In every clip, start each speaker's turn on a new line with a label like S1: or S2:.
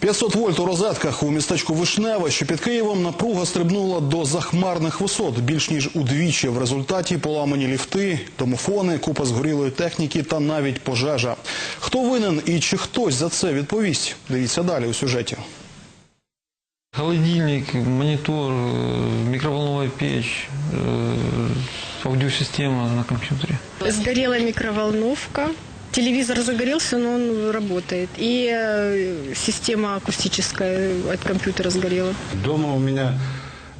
S1: 500 вольт у розетках у містечку Вишневе, що під Києвом напруга стрибнула до захмарних висот більш ніж удвічі. В результаті поламані ліфти, домофони, купа згорілої техніки та навіть пожежа. Хто винен і чи хтось за це відповість? Дивіться далі у сюжеті.
S2: Холодильник, монитор, э, микроволновая печь, э, на компьютере.
S3: Сгорела микроволновка. Телевизор загорелся, но он работает. И э, система акустическая от компьютера сгорела.
S4: Дома у меня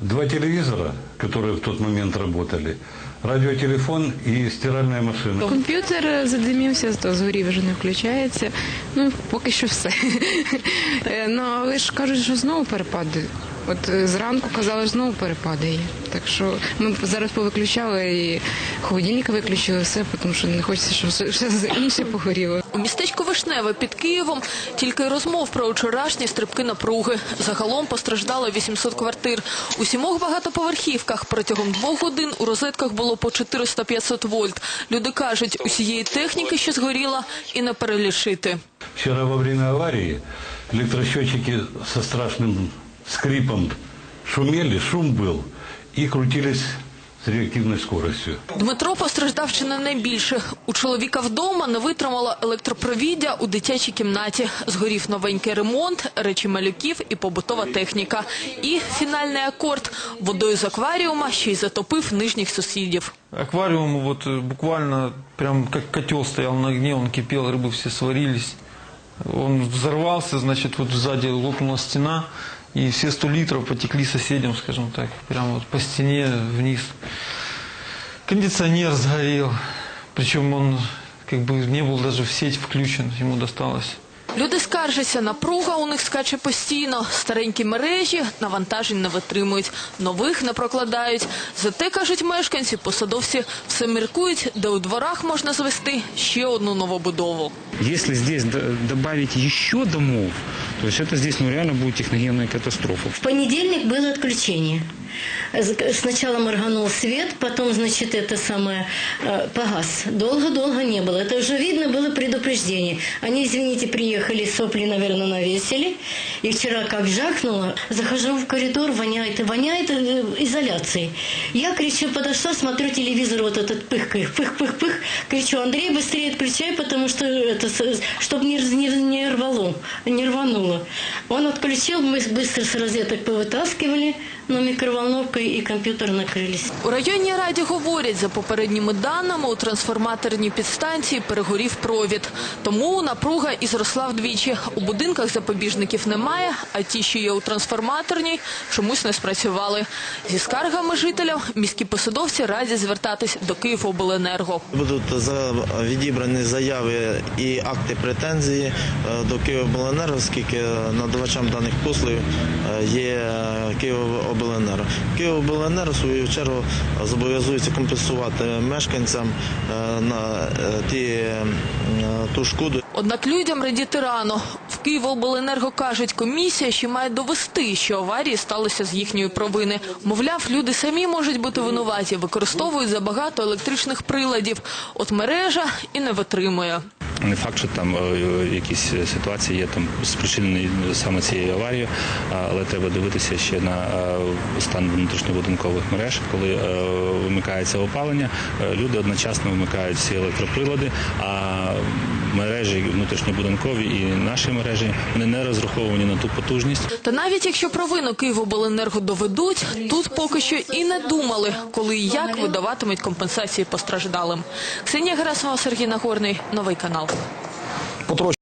S4: два телевизора, которые в тот момент работали, радиотелефон и стиральная машина.
S5: Комп'ютер задимівся, то згорів вже не включається. Ну, поки що все. Е, Ну, але ж кажуть, що знову перепади. От е, зранку казали, що знову перепади є. Так що ми зараз повиключали і холодильника виключили все, тому що не хочеться, щоб все- інше погоріло.
S6: У містечку Вишневе під Києвом тільки розмов про вчорашні стрибки напруги. Загалом постраждало 800 квартир. У сімох багатоповерхівках протягом двох годин у розетках було по 400-500 вольт. Люди кажуть, усієї техніки, що згоріла, і не перелішити.
S4: Вчера во время аварии электросчетчики со страшным скрипом шумели, шум был, и крутились с реактивной скоростью.
S6: Дмитро постраждав чи не найбільше. У чоловіка вдома не витримало електропровіддя у дитячій кімнаті. Згорів новенький ремонт, речі малюків і побутова техніка. І фінальний акорд водою з акваріума ще й затопив нижніх сусідів.
S2: Аквариум вот э, буквально прям как котел стоял на огне, он кипел, рыбы все сварились. Он взорвался, значит, вот сзади лопнула стена, и все 100 литров потекли соседям, скажем так, прямо вот по стене вниз. Кондиционер сгорел, причем он как бы не был даже в сеть включен, ему досталось.
S6: Люди скаржаться, напруга у них скаче постійно. Старенькі мережі навантажень не витримують, нових не прокладають. Зате, кажуть мешканці, посадовці все міркують, де у дворах можна звести ще одну новобудову.
S7: Если здесь д- добавить еще домов, то есть это здесь ну, реально будет техногенная катастрофа.
S8: В понедельник было отключение. З- Сначала морганул свет, потом, значит, это самое э, погас. Долго-долго не было. Это уже видно было предупреждение. Они, извините, приехали, сопли, наверное, навесили. И вчера как жахнуло, захожу в коридор, воняет, и воняет э, изоляцией. Я кричу, подошла, смотрю телевизор, вот этот пых-пых, пых-пых-пых. Кричу, Андрей, быстрее отключай, потому что это, чтобы не, раз- не, не рвало, не рвануло. Он отключил, мы быстро с розеток повытаскивали, но микроволновкой и компьютер накрылись.
S6: У районній раді говорять, за попередніми даними, у трансформаторній підстанції перегорів провід. Тому напруга і зросла вдвічі. У будинках запобіжників немає, а ті, що є у трансформаторній, чомусь не спрацювали. Зі скаргами жителям міські посадовці радять звертатись до Київобленерго.
S9: Будуть за- відібрані заяви і акти претензії е, до Київобленерго, оскільки надавачам даних послуг е, є Київобленерго. Київобленерго, в свою чергу, зобов'язується компенсувати мешканцям е, на ті, ту шкоду,
S6: Однак людям радіти рано. Київобленерго кажуть, комісія ще має довести, що аварії сталися з їхньої провини. Мовляв, люди самі можуть бути винуваті, використовують забагато електричних приладів. От мережа і не витримує.
S7: Не факт, що там е, якісь ситуації є там спричинені саме цією аварією, але треба дивитися ще на е, стан внутрішньобудинкових мереж. Коли е, вимикається опалення, е, люди одночасно вимикають всі електроприлади, а мережі внутрішньобудинкові і наші мережі вони не розраховані на ту потужність.
S6: Та навіть якщо провину Київобленерго доведуть, тут поки що і не думали, коли і як видаватимуть компенсації постраждалим. Ксенія Герасимова, Сергій Нагорний, новий канал.